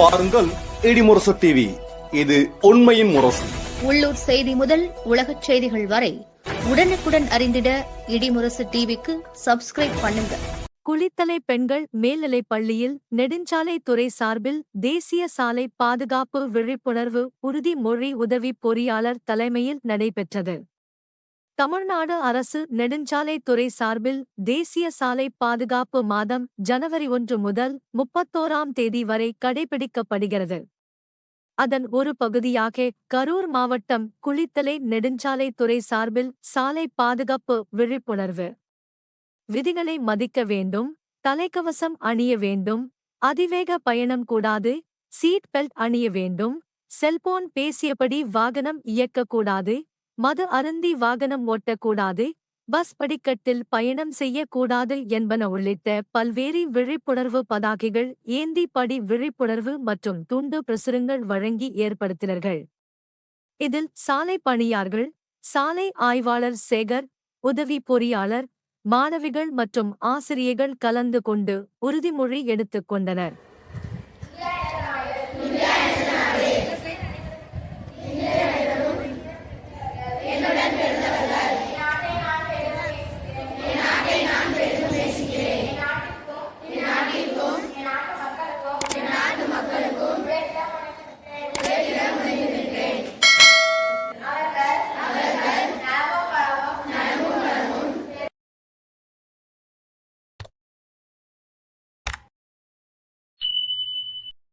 பாருங்கள் இடிமுரசு டிவி இது உண்மையின் முரசு. உள்ளூர் செய்தி முதல் உலகச் செய்திகள் வரை உடனுக்குடன் அறிந்திட இடிமுரசு டிவிக்கு சப்ஸ்கிரைப் பண்ணுங்க. குளித்தலை பெண்கள் மேல்நிலைப் பள்ளியில் நெடுஞ்சாலைத்துறை சார்பில் தேசிய சாலை பாதுகாப்பு விழிப்புணர்வு உறுதிமொழி உதவி பொறியாளர் தலைமையில் நடைபெற்றது. தமிழ்நாடு அரசு நெடுஞ்சாலைத்துறை சார்பில் தேசிய சாலை பாதுகாப்பு மாதம் ஜனவரி ஒன்று முதல் முப்பத்தோராம் தேதி வரை கடைபிடிக்கப்படுகிறது. அதன் ஒரு பகுதியாக கரூர் மாவட்டம் குளித்தலை நெடுஞ்சாலைத்துறை சார்பில் சாலை பாதுகாப்பு விழிப்புணர்வு விதிகளை மதிக்க வேண்டும் தலைக்கவசம் அணிய வேண்டும் அதிவேக பயணம் கூடாது சீட் பெல்ட் அணிய வேண்டும் செல்போன் பேசியபடி வாகனம் இயக்கக்கூடாது மது அருந்தி வாகனம் ஓட்டக்கூடாது பஸ் படிக்கட்டில் பயணம் செய்யக்கூடாது என்பன உள்ளிட்ட பல்வேறு விழிப்புணர்வு பதாகைகள் ஏந்தி படி விழிப்புணர்வு மற்றும் துண்டு பிரசுரங்கள் வழங்கி ஏற்படுத்தினர்கள். இதில் சாலை பணியார்கள் சாலை ஆய்வாளர் சேகர் உதவி பொறியாளர் மாணவிகள் மற்றும் ஆசிரியர்கள் கலந்து கொண்டு உறுதிமொழி எடுத்துக் கொண்டனர்.